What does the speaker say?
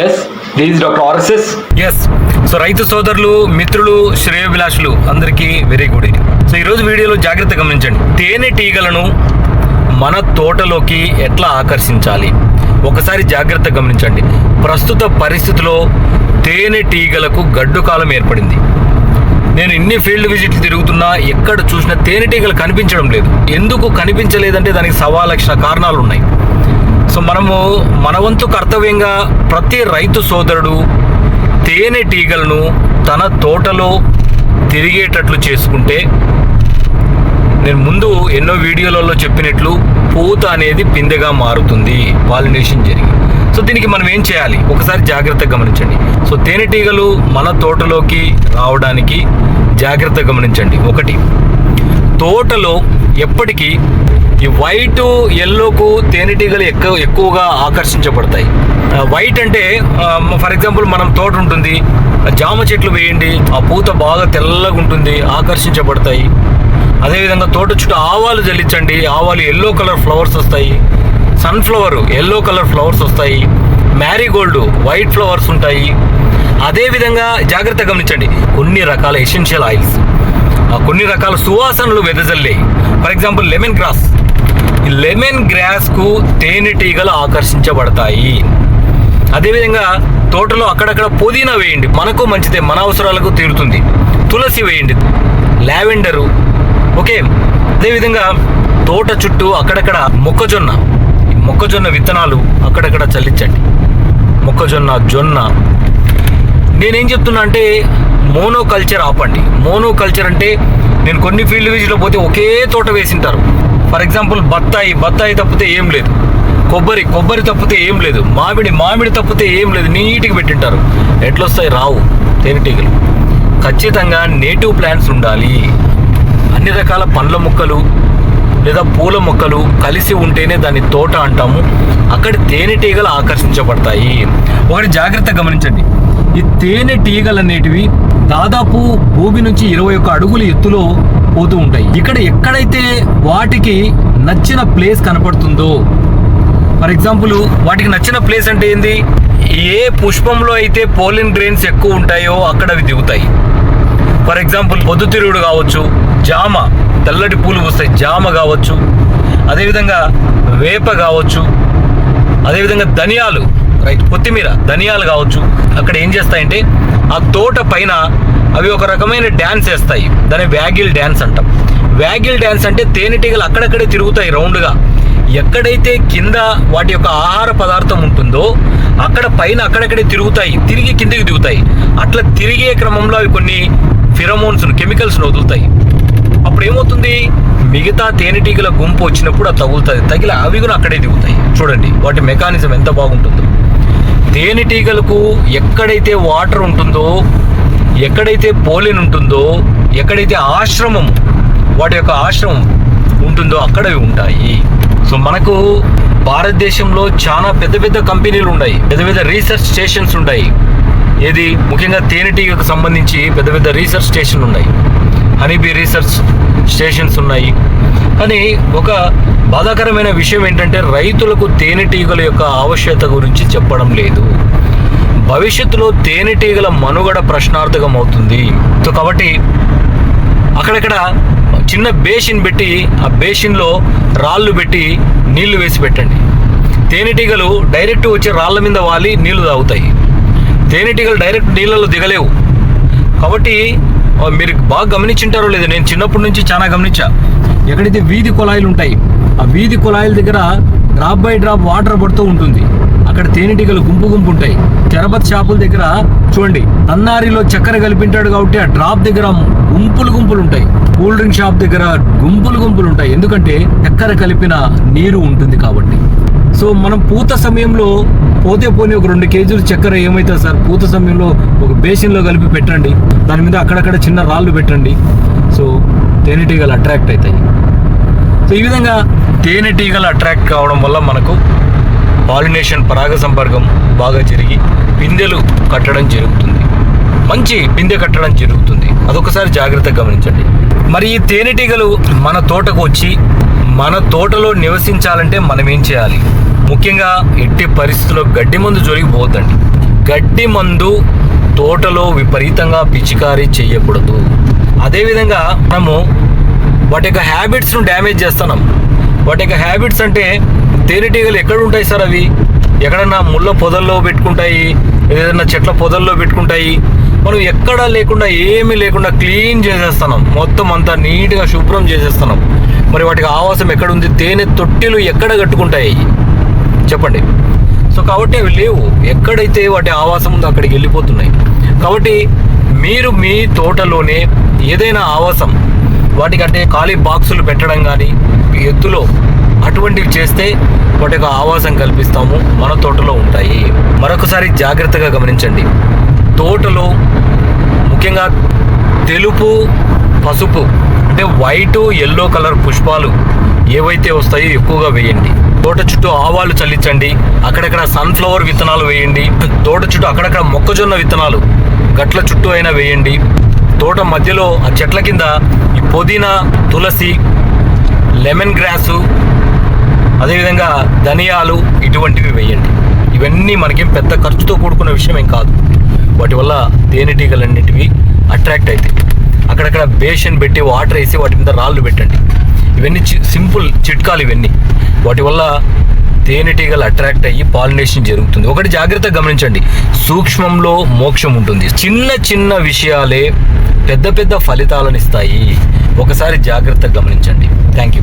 Yes this doctor RSS yes so రైతు సోదరులు మిత్రులు శ్రేయోభిలాషులు అందరికీ వెరీ గుడ్ సో ఈరోజు వీడియోలో జాగ్రత్త గమనించండి. తేనెటీగలను మన తోటలోకి ఎట్లా ఆకర్షించాలి? ఒకసారి జాగ్రత్త గమనించండి. ప్రస్తుత పరిస్థితిలో తేనెటీగలకు గడ్డు కాలం ఏర్పడింది. నేను ఇన్ని ఫీల్డ్ విజిట్లు తిరుగుతున్నా ఎక్కడ చూసినా తేనెటీగలు కనిపించడం లేదు. ఎందుకు కనిపించలేదంటే దానికి సవా లక్ష కారణాలు ఉన్నాయి సో మనము మన వంతు కర్తవ్యంగా ప్రతి రైతు సోదరుడు తేనెటీగలను తన తోటలో తిరిగేటట్లు చేసుకుంటే నేను ముందు ఎన్నో వీడియోలలో చెప్పినట్లు పూత అనేది పిందెగా మారుతుంది పాలినేషన్ జరిగి సో దీనికి మనం ఏం చేయాలి? ఒకసారి జాగ్రత్తగా గమనించండి. సో తేనెటీగలు మన తోటలోకి రావడానికి జాగ్రత్త గమనించండి. ఒకటి తోటలో ఎప్పటికీ ఈ వైట్ ఎల్లోకు తేనెటీగలు ఎక్కువ ఎక్కువగా ఆకర్షించబడతాయి. వైట్ అంటే ఫర్ ఎగ్జాంపుల్ మనం తోట ఉంటుంది జామ చెట్లు వేయండి ఆ పూత బాగా తెల్లగా ఉంటుంది ఆకర్షించబడతాయి. అదేవిధంగా తోట చుట్టూ ఆవాలు జల్లించండి ఆవాలు ఎల్లో కలర్ ఫ్లవర్స్ వస్తాయి. సన్ఫ్లవర్ ఎల్లో కలర్ ఫ్లవర్స్ వస్తాయి. మ్యారీగోల్డ్ వైట్ ఫ్లవర్స్ ఉంటాయి. అదేవిధంగా జాగ్రత్త గమనించండి కొన్ని రకాల ఎసెన్షియల్ ఆయిల్స్ ఆ కొన్ని రకాల సువాసనలు వెదజల్లే. For example lemon grass lemon గ్రాస్కు తేనెటీగలు ఆకర్షించబడతాయి. అదేవిధంగా తోటలో అక్కడక్కడ పుదీనా వేయండి. మనకు మంచిదే మన అవసరాలకు తీరుతుంది. తులసి వేయండి. లావెండరు. ఓకే. అదేవిధంగా తోట చుట్టూ అక్కడక్కడ మొక్కజొన్న. మొక్కజొన్న విత్తనాలు అక్కడక్కడ చల్లించండి. మొక్కజొన్న జొన్న. నేనేం చెప్తున్నా అంటే మోనోకల్చర్ ఆపండి. మోనో కల్చర్ అంటే నేను కొన్ని ఫీల్డ్ విజిట్లో పోతే ఒకే తోట వేసింటారు. ఫర్ ఎగ్జాంపుల్ బత్తాయి బత్తాయి తప్పితే ఏం లేదు. కొబ్బరి కొబ్బరి తప్పితే ఏం లేదు. మామిడి మామిడి తప్పితే ఏం లేదు. నీట్గా పెట్టింటారు. ఎట్లొస్తాయి? రావు. తేనెటీగలు ఖచ్చితంగా నేటివ్ ప్లాంట్స్ ఉండాలి. అన్ని రకాల పండ్ల మొక్కలు లేదా పూల మొక్కలు కలిసి ఉంటేనే దాన్ని తోట అంటాము. అక్కడ తేనెటీగలు ఆకర్షించబడతాయి. ఒకటి జాగ్రత్త గమనించండి. ఈ తేనెటీగలు అనేటివి దాదాపు భూమి నుంచి ఇరవై ఒక్క అడుగుల ఎత్తులో పోతూ ఉంటాయి. ఇక్కడ ఎక్కడైతే వాటికి నచ్చిన ప్లేస్ కనపడుతుందో ఫర్ ఎగ్జాంపుల్ వాటికి నచ్చిన ప్లేస్ అంటే ఏంది? ఏ పుష్పంలో అయితే పోలిన్ గ్రెయిన్స్ ఎక్కువ ఉంటాయో అక్కడ అవి దిగుతాయి. ఫర్ ఎగ్జాంపుల్ పొద్దుతిరుగుడు కావచ్చు జామ తెల్లటి పూలు వస్తాయి జామ కావచ్చు. అదేవిధంగా వేప కావచ్చు. అదేవిధంగా ధనియాలు రైట్ కొత్తిమీర ధనియాలు కావచ్చు. అక్కడ ఏం చేస్తాయంటే ఆ తోట పైన అవి ఒక రకమైన డ్యాన్స్ వేస్తాయి. దాన్ని వ్యాగిల్ డ్యాన్స్ అంటాం. వ్యాగిల్ డ్యాన్స్ అంటే తేనెటీగలు అక్కడక్కడే తిరుగుతాయి రౌండ్గా. ఎక్కడైతే కింద వాటి యొక్క ఆహార పదార్థం ఉంటుందో అక్కడ పైన అక్కడక్కడే తిరుగుతాయి. తిరిగి కిందికి దిగుతాయి. అట్లా తిరిగే క్రమంలో అవి కొన్ని ఫిరమోన్స్ కెమికల్స్ను వదులుతాయి. అప్పుడు ఏమవుతుంది? మిగతా తేనెటీగల గుంపు వచ్చినప్పుడు అది తగులుతుంది. తగిలి అవి కూడా అక్కడే దిగుతాయి. చూడండి వాటి మెకానిజం ఎంత బాగుంటుందో. తేనెటీగలకు ఎక్కడైతే వాటర్ ఉంటుందో ఎక్కడైతే పోలిన్ ఉంటుందో ఎక్కడైతే ఆశ్రమం వాటి యొక్క ఆశ్రమం ఉంటుందో అక్కడ ఉంటాయి. సో మనకు భారతదేశంలో చాలా పెద్ద పెద్ద కంపెనీలు ఉన్నాయి. పెద్ద పెద్ద రీసెర్చ్ స్టేషన్స్ ఉన్నాయి ఏది? ముఖ్యంగా తేనెటీగకు సంబంధించి పెద్ద పెద్ద రీసెర్చ్ స్టేషన్లు ఉన్నాయి. హనీబీ రీసెర్చ్ స్టేషన్స్ ఉన్నాయి. కానీ ఒక బాధాకరమైన విషయం ఏంటంటే రైతులకు తేనెటీగల యొక్క ఆవశ్యకత గురించి చెప్పడం లేదు. భవిష్యత్తులో తేనెటీగల మనుగడ ప్రశ్నార్థకం అవుతుంది సో కాబట్టి అక్కడక్కడ చిన్న బేసిన్ పెట్టి ఆ బేసిన్లో రాళ్ళు పెట్టి నీళ్ళు వేసి పెట్టండి. తేనెటీగలు డైరెక్ట్ వచ్చే రాళ్ళ మీద వాలి నీళ్ళు తాగుతాయి. తేనెటీగలు డైరెక్ట్ నీళ్ళలో దిగలేవు. కాబట్టి మీరు బాగా గమనించింటారో లేదు నేను చిన్నప్పటి నుంచి చాలా గమనించా. ఎక్కడైతే వీధి కుళాయిలు ఉంటాయి ఆ వీధి కుళాయిల దగ్గర డ్రాప్ బై డ్రాప్ వాటర్ పడుతూ ఉంటుంది. అక్కడ తేనెటీగలు గుంపు గుంపు ఉంటాయి. తెరబత్ షాపుల దగ్గర చూడండి తన్నారిలో చక్కెర కలిపింటాడు కాబట్టి ఆ డ్రాప్ దగ్గర గుంపులు గుంపులు ఉంటాయి. కూల్ డ్రింక్ షాప్ దగ్గర గుంపులు గుంపులు ఉంటాయి. ఎందుకంటే చక్కెర కలిపిన నీరు ఉంటుంది కాబట్టి. సో మనం పూత సమయంలో పోతే పోనీ ఒక రెండు కేజీలు చక్కెర ఏమవుతుంది సార్? పూత సమయంలో ఒక బేసిన్లో కలిపి పెట్టండి. దాని మీద అక్కడక్కడ చిన్న రాళ్ళు పెట్టండి. సో తేనెటీగలు అట్రాక్ట్ అవుతాయి. సో ఈ విధంగా తేనెటీగలు అట్రాక్ట్ కావడం వల్ల మనకు పాలినేషన్ పరాగ సంపర్కం బాగా జరిగి పిందెలు కట్టడం జరుగుతుంది. మంచి పిందె కట్టడం జరుగుతుంది. అదొకసారి జాగ్రత్తగా గమనించండి. మరి ఈ తేనెటీగలు మన తోటకు వచ్చి మన తోటలో నివసించాలంటే మనం ఏం చేయాలి? ముఖ్యంగా ఎట్టి పరిస్థితుల్లో గడ్డి మందు జోలికి గడ్డి మందు తోటలో విపరీతంగా పిచికారీ చేయకూడదు. అదేవిధంగా మనము వాటి యొక్క హ్యాబిట్స్ను డ్యామేజ్ చేస్తున్నాం. వాటి యొక్క హ్యాబిట్స్ అంటే తేనెటీగలు ఎక్కడ ఉంటాయి సార్ అవి? ఎక్కడన్నా ముళ్ళ పొదల్లో పెట్టుకుంటాయి ఏదైనా చెట్ల పొదల్లో పెట్టుకుంటాయి. మనం ఎక్కడా లేకుండా ఏమీ లేకుండా క్లీన్ చేసేస్తున్నాం. మొత్తం అంతా నీట్గా శుభ్రం చేసేస్తున్నాం. మరి వాటికి ఆవాసం ఎక్కడుంది? తేనె తొట్టిలు ఎక్కడ కట్టుకుంటాయి? చెప్పండి. సో కాబట్టి అవి లేవు. ఎక్కడైతే వాటి ఆవాసం ఉందో అక్కడికి వెళ్ళిపోతున్నాయి. కాబట్టి మీరు మీ తోటలోనే ఏదైనా ఆవాసం వాటికంటే ఖాళీ బాక్సులు పెట్టడం కానీ ఎత్తులో అటువంటివి చేస్తే వాటి యొక్క ఆవాసం కల్పిస్తాము మన తోటలో ఉంటాయి. మరొకసారి జాగ్రత్తగా గమనించండి. తోటలో ముఖ్యంగా తెలుపు పసుపు అంటే వైట్ ఎల్లో కలర్ పుష్పాలు ఏవైతే వస్తాయో ఎక్కువగా వేయండి. తోట చుట్టూ ఆవాలు చల్లించండి. అక్కడక్కడ సన్ఫ్లవర్ విత్తనాలు వేయండి. తోట చుట్టూ అక్కడక్కడ మొక్కజొన్న విత్తనాలు గట్ల చుట్టూ అయినా వేయండి. తోట మధ్యలో ఆ చెట్ల కింద ఈ పుదీనా తులసి లెమన్ గ్రాసు అదేవిధంగా ధనియాలు ఇటువంటివి వేయండి. ఇవన్నీ మనకేం పెద్ద ఖర్చుతో కూడుకున్న విషయం ఏం కాదు. వాటి వల్ల తేనెటీగలన్నిటివి అట్రాక్ట్ అవుతాయి. అక్కడక్కడ బేషన్ పెట్టి వాటర్ వేసి వాటి మీద రాళ్ళు పెట్టండి. ఇవన్నీ చి- సింపుల్ చిట్కాలు ఇవన్నీ. వాటి వల్ల తేనెటీగలు అట్రాక్ట్ అయ్యి పాలినేషన్ జరుగుతుంది. ఒకటి జాగ్రత్తగా గమనించండి. సూక్ష్మంలో మోక్షం ఉంటుంది. చిన్న చిన్న విషయాలే పెద్ద పెద్ద ఫలితాలను ఇస్తాయి. ఒకసారి జాగ్రత్తగా గమనించండి. Thank you